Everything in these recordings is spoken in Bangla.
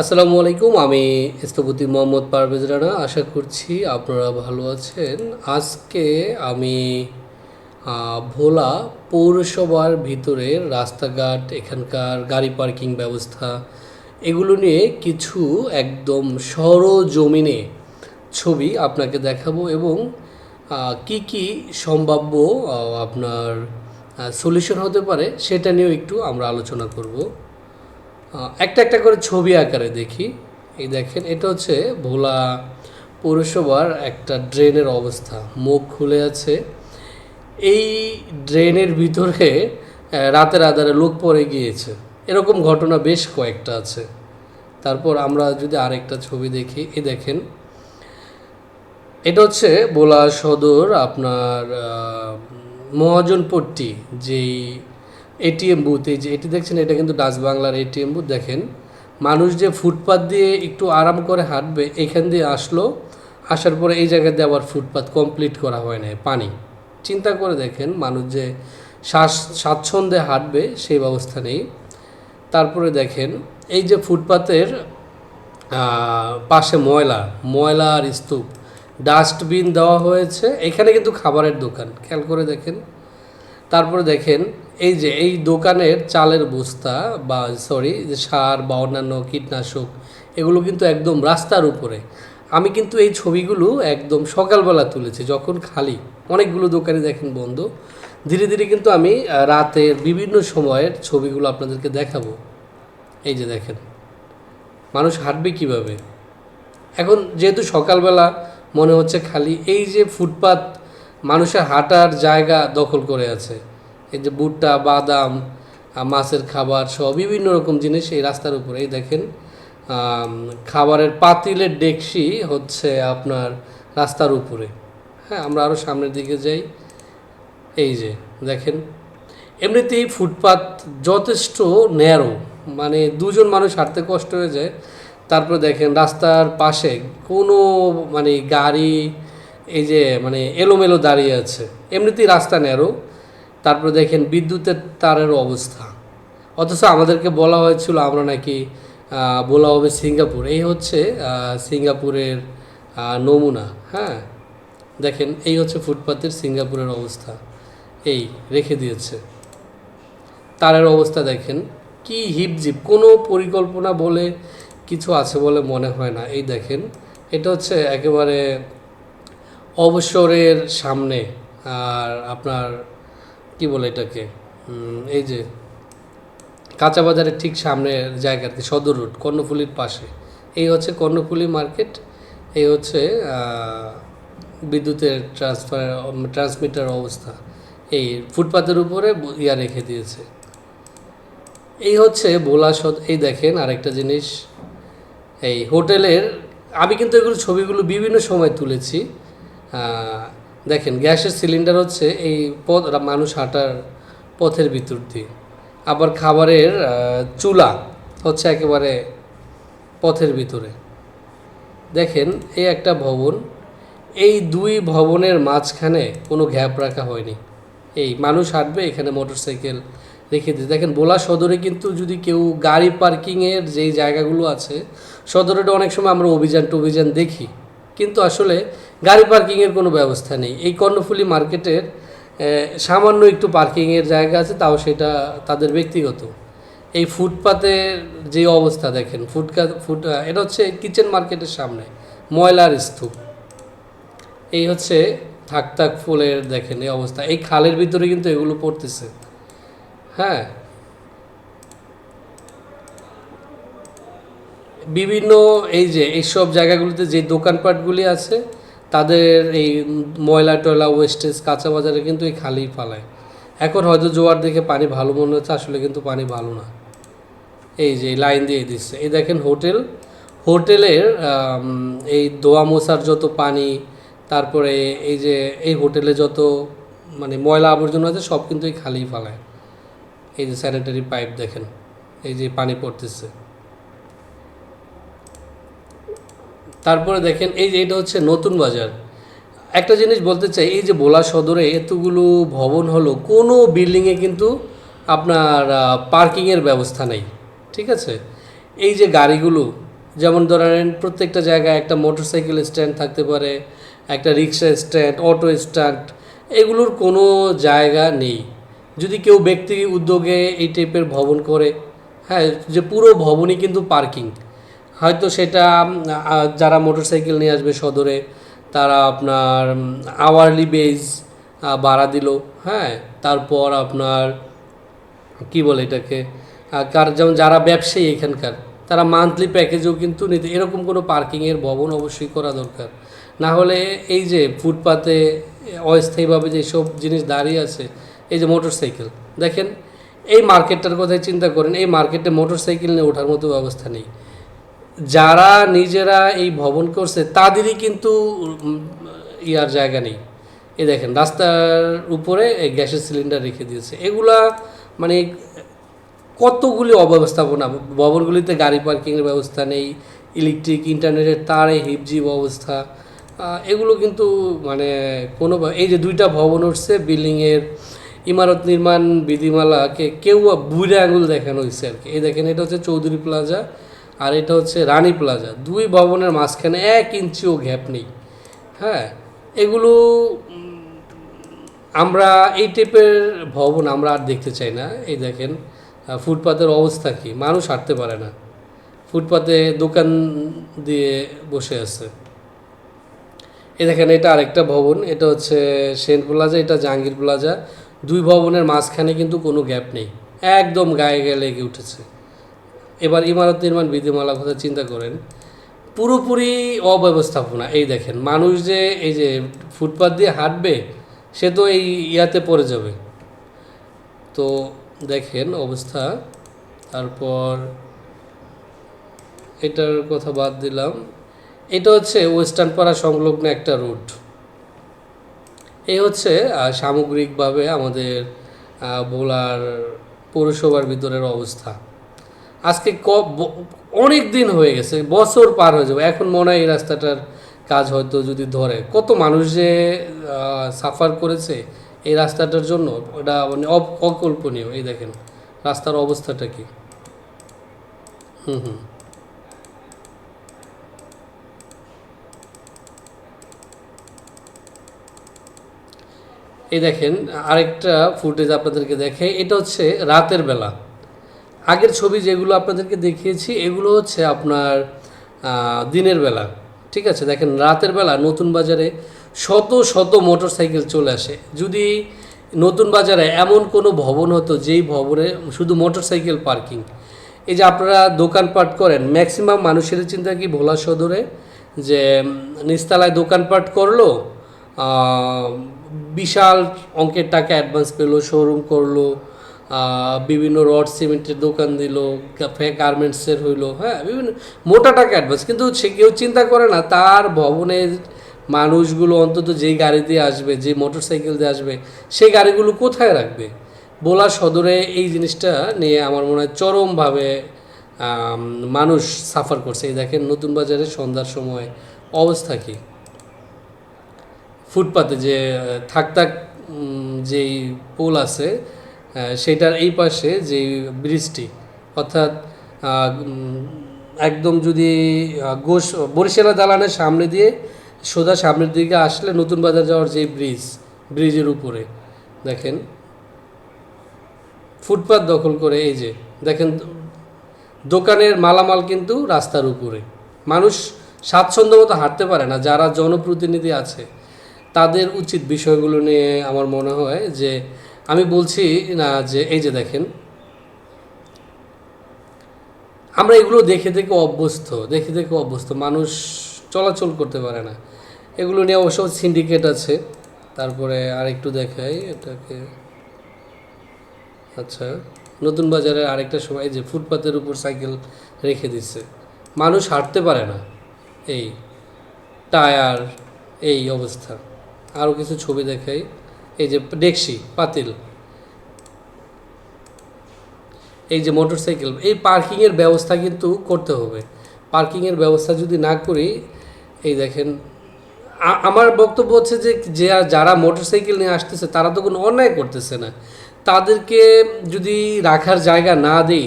আসসালামু আলাইকুম, আমি স্থপতি মোহাম্মদ পারভেজ রানা। আশা করছি আপনারা ভালো আছেন। আজকে আমি ভোলা পৌরসভার ভিতরে রাস্তাঘাট, এখানকার গাড়ি পার্কিং ব্যবস্থা, এগুলো নিয়ে কিছু একদম সরজমিনে ছবি আপনাকে দেখাবো এবং কি কি সম্ভাব্য আপনার সলিউশন হতে পারে সেটা নিয়েও একটু আমরা আলোচনা করব। একটা একটা করে ছবি আকারে দেখি। এই দেখেন, এটা হচ্ছে ভোলা পৌরসভার একটা ড্রেনের অবস্থা। মুখ খুলে আছে। এই ড্রেনের ভিতরে রাতের আধারে লোক পড়ে গিয়েছে। এরকম ঘটনা বেশ কয়েকটা আছে। তারপর আমরা যদি আরেকটা ছবি দেখি এই দেখেন। এটা হচ্ছে বোলা সদর আপনার মহাজনপট্টি, যেই এটিএম বুথ এই যে এটি দেখছেন, এটা কিন্তু ডাচ বাংলার এটিএম বুথ দেখেন। মানুষ যে ফুটপাত দিয়ে একটু আরাম করে হাঁটবে, এখান দিয়ে আসলো, আসার পরে এই জায়গা দিয়ে আবার ফুটপাত কমপ্লিট করা হয় না পানি। চিন্তা করে দেখেন, মানুষ যে শ্বাস স্বাচ্ছন্দ্যে হাঁটবে, সেই ব্যবস্থা নেই। তারপরে দেখেন, এই যে ফুটপাতের পাশে ময়লা ময়লার স্তূপ, ডাস্টবিন দেওয়া হয়েছে। এখানে কিন্তু খাবারের দোকান, খেয়াল করে দেখেন। তারপরে দেখেন এই যে, এই দোকানের চালের বস্তা বা সরি যে সার বা অন্যান্য কীটনাশক, এগুলো কিন্তু একদম রাস্তার উপরে। আমি কিন্তু এই ছবিগুলো একদম সকালবেলা তুলেছি, যখন খালি। অনেকগুলো দোকানে দেখেন বন্ধ। ধীরে ধীরে কিন্তু আমি রাতের বিভিন্ন সময়ের ছবিগুলো আপনাদেরকে দেখাবো। এই যে দেখেন, মানুষ হাঁটবে কীভাবে? এখন যেহেতু সকালবেলা, মনে হচ্ছে খালি এই যে ফুটপাত, মানুষের হাঁটার জায়গা দখল করে আছে। এই যে ভুট্টা, বাদাম মাছের খাবার সহ বিভিন্ন রকম জিনিস এই রাস্তার উপরে এই দেখেন খাবারের পাতিলের ডেকসি হচ্ছে আপনার রাস্তার উপরে। হ্যাঁ আমরা আরও সামনের দিকে যাই। এই যে দেখেন, এমনিতেই ফুটপাত যথেষ্ট ন্যারো মানে দুজন মানুষ হাঁটতে কষ্ট হয়ে যায়। তারপরে দেখেন রাস্তার পাশে কোনো মানে গাড়ি, এই যে মানে এলোমেলো দাঁড়িয়ে আছে। এমনিতেই রাস্তা ন্যারো তারপরে দেখেন বিদ্যুতের তারের অবস্থা। অথচ আমাদেরকে বলা হয়েছিল আমরা নাকি বলা হবে সিঙ্গাপুর। এই হচ্ছে সিঙ্গাপুরের নমুনা হ্যাঁ? দেখেন, এই হচ্ছে ফুটপাতের সিঙ্গাপুরের অবস্থা। এই রেখে দিয়েছে। তারের অবস্থা দেখেন, কি হিপজিপ। কোনো পরিকল্পনা বলে কিছু আছে বলে মনে হয় না। এই দেখেন, এটা হচ্ছে একেবারে অবসরের সামনে, আর আপনার কি বলে এটাকে? এই যে কাঁচা বাজারের ঠিক সামনের কি, সদর রোড, কর্ণফুলির পাশে। এই হচ্ছে কর্ণফুলি মার্কেট, এই হচ্ছে বিদ্যুতের ট্রান্সফার ট্রান্সমিটার অবস্থা। এই ফুটপাতের উপরে ইয়া রেখে দিয়েছে। এই হচ্ছে ভোলা সদ, এই দেখেন আরেকটা জিনিস। এই হোটেলের, আমি কিন্তু এগুলো ছবিগুলো বিভিন্ন সময় তুলেছি। দেখেন, গ্যাসের সিলিন্ডার হচ্ছে এই পথ, মানুষ হাঁটার পথের ভিতর দিয়ে। আবার খাবারের চুলা হচ্ছে একেবারে পথের ভিতরে। দেখেন, এই একটা ভবন, এই দুই ভবনের মাঝখানে কোনো গ্যাপ রাখা হয়নি। এই মানুষ হাঁটবে, এখানে মোটরসাইকেল রেখে দিয়ে দেখেন বোলা সদরে কিন্তু যদি কেউ গাড়ি পার্কিংয়ের যেই জায়গাগুলো আছে সদরে তো অনেক সময় আমরা অভিযান টভিযান দেখি। কিন্তু আসলে গাড়ি পার্কিংয়ের কোনো ব্যবস্থা নেই। এই কর্ণফুলি মার্কেটের সামান্য একটু পার্কিংয়ের জায়গা আছে, তাও সেটা তাদের ব্যক্তিগত। এই ফুটপাতের যে অবস্থা দেখেন ফুটকা ফুট এটা হচ্ছে কিচেন মার্কেটের সামনে, ময়লার স্তূপ। এই হচ্ছে থাক থাক ফুলের দেখেন এই অবস্থা। এই খালের ভিতরে কিন্তু এগুলো পড়তেছে। হ্যাঁ। বিভিন্ন এই যে, এইসব জায়গাগুলিতে যে দোকানপাটগুলি আছে তাদের এই ময়লা টয়লা ওয়েস্টেজ কাঁচা বাজারে কিন্তু এই খালি ফালায় এখন হয়তো জোয়ার দেখে পানি ভালো মনে হচ্ছে, আসলে কিন্তু পানি ভালো না। এই যে লাইন দিয়ে দিচ্ছে। এই দেখেন হোটেল। হোটেলের এই দোয়া মোছার যত পানি, তারপরে এই যে এই হোটেলে যত মানে ময়লা আবর্জনা আছে, সব কিন্তু এই খালি ফালায় এই যে স্যানিটারি পাইপ দেখেন, এই যে পানি পড়তেছে। তারপরে দেখেন, এই যে এটা হচ্ছে নতুন বাজার। একটা জিনিস বলতে চাই, এই যে বোলা সদরে এতগুলো ভবন হলো, কোনো বিল্ডিংয়ে কিন্তু আপনার পার্কিংয়ের ব্যবস্থা নেই, ঠিক আছে? এই যে গাড়িগুলো, যেমন ধরেন প্রত্যেকটা জায়গায় একটা মোটরসাইকেল স্ট্যান্ড থাকতে পারে, একটা রিক্সা স্ট্যান্ড অটো স্ট্যান্ড এগুলোর কোনো জায়গা নেই। যদি কেউ ব্যক্তি উদ্যোগে এই টাইপের ভবন করে হ্যাঁ যে পুরো ভবনই কিন্তু পার্কিং হয়তো সেটা যারা মোটরসাইকেল নিয়ে আসবে সদরে, তারা আপনার আওয়ারলি বেজ বাড়া দিল হ্যাঁ? তারপর আপনার, কি বলে এটাকে? কার, যেমন যারা ব্যবসায়ী এখানকার, তারা মান্থলি প্যাকেজও কিন্তু নিতে, এরকম কোনো পার্কিংয়ের ভবন অবশ্যই করা দরকার। না হলে এই যে ফুটপাতে, অস্থায়ীভাবে যেসব জিনিস দাঁড়িয়ে আছে, এই যে মোটরসাইকেল, দেখেন, এই মার্কেটটার কথাই চিন্তা করেন, এই মার্কেটে মোটরসাইকেল নিয়ে ওঠার মতো ব্যবস্থা নেই। যারা নিজেরা এই ভবন করছে, তাদেরই কিন্তু ইয়ার জায়গা নেই। এই দেখেন, রাস্তার উপরে এই গ্যাসের সিলিন্ডার রেখে দিয়েছে। এগুলা মানে কতগুলি অব্যবস্থাপনা, ভবনগুলিতে গাড়ি পার্কিংয়ের ব্যবস্থা নেই, ইলেকট্রিক, ইন্টারনেটের তারে, হিপজিপ অবস্থা এগুলো কিন্তু মানে কোনো এই যে দুইটা ভবন উঠছে, বিল্ডিংয়ের ইমারত নির্মাণ বিধিমালাকে কেউ বুড়ে আঙুল দেখানো হয়েছে আর কি। এই দেখেন, এটা হচ্ছে চৌধুরী প্লাজা। আর এটা হচ্ছে রানী প্লাজা। দুই ভবনের মাঝখানে এক ইঞ্চিও গ্যাপ নেই। হ্যাঁ এগুলো আমরা এই টাইপের ভবন আমরা আর দেখতে চাই না। এই দেখেন ফুটপাতের অবস্থা কি? মানুষ হাঁটতে পারে না। ফুটপাতে দোকান দিয়ে বসে আছে। এই দেখেন, এটা আরেকটা ভবন। এটা হচ্ছে সেন প্লাজা, এটা জাহাঙ্গীর প্লাজা। দুই ভবনের মাঝখানে কিন্তু কোনো গ্যাপ নেই। একদম গায়ে গায়ে লেগে উঠেছে। এবার ইমারত নির্মাণ বিধিমালা কথা চিন্তা করেন। পুরোপুরি অব্যবস্থাপনা, এই দেখেন, মানুষ যে এই যে ফুটপাত দিয়ে হাঁটবে, সে তো এই ইয়াতে পড়ে যাবে। তো দেখেন অবস্থা, তারপর এটার কথা বাদ দিলাম। এটা হচ্ছে ওয়েস্টার্ন পাড়া সংলগ্ন একটা রুট। এই হচ্ছে সামগ্রিকভাবে আমাদের ভোলার পৌরসভার ভিতরের অবস্থা। আজকে ক অনেক দিন হয়ে গেছে, বছর পার হয়ে যাবে। এখন মনে হয় এই রাস্তাটার কাজ হয়তো যদি ধরে। কত মানুষ যে সাফার করেছে এই রাস্তাটার জন্য ওটা মানে অকল্পনীয়। এই দেখেন, রাস্তার অবস্থাটা কি? হুম হুম। এই দেখেন, আরেকটা ফুটেজ আপনাদেরকে দেখে এটা হচ্ছে রাতের বেলা। আগের ছবি যেগুলো আপনাদেরকে দেখিয়েছি এগুলো হচ্ছে আপনার দিনের বেলা। ঠিক আছে? দেখেন রাতের বেলা নতুন বাজারে শত শত মোটর সাইকেল চলে আসে। যদি নতুন বাজারে এমন কোনো ভবন হতো যেই ভবনে শুধু মোটর সাইকেল পার্কিং। এই যে আপনারা দোকানপাট করেন ম্যাক্সিমাম মানুষের চিন্তা কি ভোলা সদরে? যে উম, নিচতলায় দোকানপাট করল বিশাল অঙ্কের টাকা অ্যাডভান্স পেল শোরুম করল বিভিন্ন রড, সিমেন্টের দোকান দিল গার্মেন্টসের হইল হ্যাঁ বিভিন্ন মোটা টাকা অ্যাডভান্স কিন্তু সে কেউ চিন্তা করে না, তার ভবনের মানুষগুলো অন্তত যেই গাড়ি দিয়ে আসবে যে মোটর সাইকেল দিয়ে আসবে, সেই গাড়িগুলো কোথায় রাখবে? বোলা সদরে এই জিনিসটা নিয়ে আমার মনে হয় চরমভাবে মানুষ সাফার করছে। এই দেখেন, নতুন বাজারে সন্ধ্যার সময় অবস্থা কী? ফুটপাতে যে, থাক থাক যেই পোল আছে সেটার এই পাশে যে ব্রিজটি, অর্থাৎ একদম যদি গোস বরিশালা দালানের সামনে দিয়ে সোজা সামনের দিকে আসলে নতুন বাজার যাওয়ার যে ব্রিজ, ব্রিজের উপরে, দেখেন। ফুটপাত দখল করে এই যে, দেখেন, দোকানের মালামাল কিন্তু রাস্তার উপরে। মানুষ স্বাচ্ছন্দ্য মতো হাঁটতে পারে না, যারা জনপ্রতিনিধি আছে, তাদের উচিত বিষয়গুলো নিয়ে আমার মনে হয় যে আমি বলছি, না, যে এই যে দেখেন, আমরা এগুলো দেখে দেখে অভ্যস্ত, দেখে দেখে অভ্যস্ত, মানুষ চলাচল করতে পারে না। এগুলো নিয়ে অবশ্য সিন্ডিকেট আছে। তারপরে আরেকটু দেখাই, এটাকে আচ্ছা নতুন বাজারে আরেকটা সময় যে ফুটপাতের উপর সাইকেল রেখে দিচ্ছে মানুষ হাঁটতে পারে না। এই টায়ার, এই অবস্থা। আরও কিছু ছবি দেখাই। এই যে ডেকসি, পাতিল। এই যে মোটরসাইকেল, এই পার্কিংয়ের ব্যবস্থা কিন্তু করতে হবে। পার্কিংয়ের ব্যবস্থা যদি না করি, এই দেখেন আমার বক্তব্য হচ্ছে যে যারা মোটরসাইকেল নিয়ে আসতেছে, তারা তো কোনো অন্যায় করতেছে না। তাদেরকে যদি রাখার জায়গা না দেই,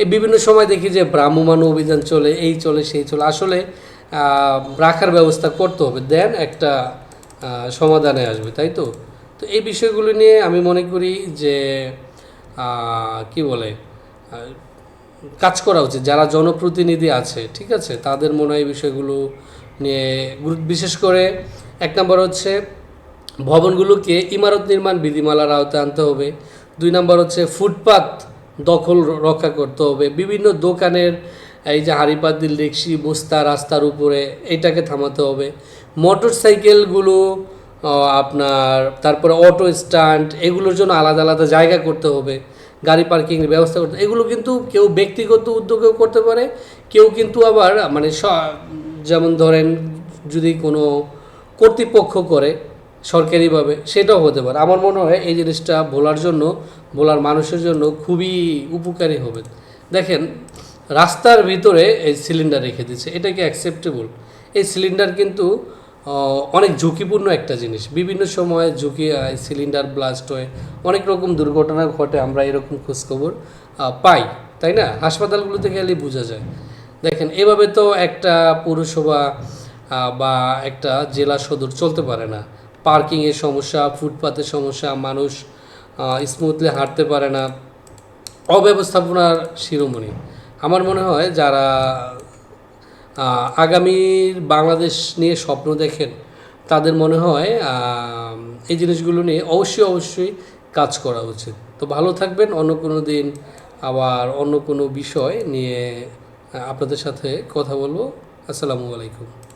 এই বিভিন্ন সময় দেখি যে ভ্রাম্যমান অভিযান চলে, এই চলে, সেই চলে, আসলে রাখার ব্যবস্থা করতে হবে। দেন একটা সমাধানে আসবে, তাই তো? তো এই বিষয়গুলো নিয়ে আমি মনে করি যে কি বলে কাজ করা উচিত। যারা জনপ্রতিনিধি আছে, ঠিক আছে? তাদের মনে হয় বিষয়গুলো নিয়ে বিশেষ করে এক নম্বর হচ্ছে ভবনগুলোকে ইমারত নির্মাণ বিধিমালার আওতায় আনতে হবে। দুই নম্বর হচ্ছে ফুটপাত দখল রক্ষা করতে হবে। বিভিন্ন দোকানের এই যে হাড়িপাতিল, রিক্সি, বস্তা রাস্তার উপরে এটাকে থামাতে হবে। মোটর সাইকেলগুলো আপনার, তারপরে অটো স্ট্যান্ড এগুলোর জন্য আলাদা আলাদা জায়গা করতে হবে, গাড়ি পার্কিংয়ের ব্যবস্থা করতে এগুলো কিন্তু কেউ ব্যক্তিগত উদ্যোগেও করতে পারে, কেউ কিন্তু আবার মানে যেমন ধরেন যদি কোনো কর্তৃপক্ষ করে সরকারিভাবে, সেটাও হতে পারে। আমার মনে হয় এই জিনিসটা ভোলার জন্য ভোলার মানুষের জন্য খুবই উপকারী হবে। দেখেন, রাস্তার ভিতরে এই সিলিন্ডার রেখে দিচ্ছে, এটা কি অ্যাকসেপ্টেবল এই সিলিন্ডার কিন্তু অনেক ঝুঁকিপূর্ণ একটা জিনিস। বিভিন্ন সময় ঝুঁকি সিলিন্ডার ব্লাস্ট হয় অনেক রকম দুর্ঘটনা ঘটে আমরা এরকম খোঁজখবর পাই, তাই না? হাসপাতালগুলোতে গেলে বোঝা যায়। দেখেন, এভাবে তো একটা পৌরসভা বা একটা জেলা সদর চলতে পারে না। পার্কিংয়ের সমস্যা, ফুটপাতের সমস্যা, মানুষ স্মুথলি হাঁটতে পারে না। অব্যবস্থাপনার শিরোমণি। আমার মনে হয় যারা আগামীর বাংলাদেশ নিয়ে স্বপ্ন দেখেন, তাদের মনে হয় এই জিনিসগুলো নিয়ে অবশ্যই অবশ্যই কাজ করা উচিত। তো ভালো থাকবেন, অন্য কোনো দিন আবার অন্য কোনো বিষয় নিয়ে আপনাদের সাথে কথা বলব। আসসালামু আলাইকুম।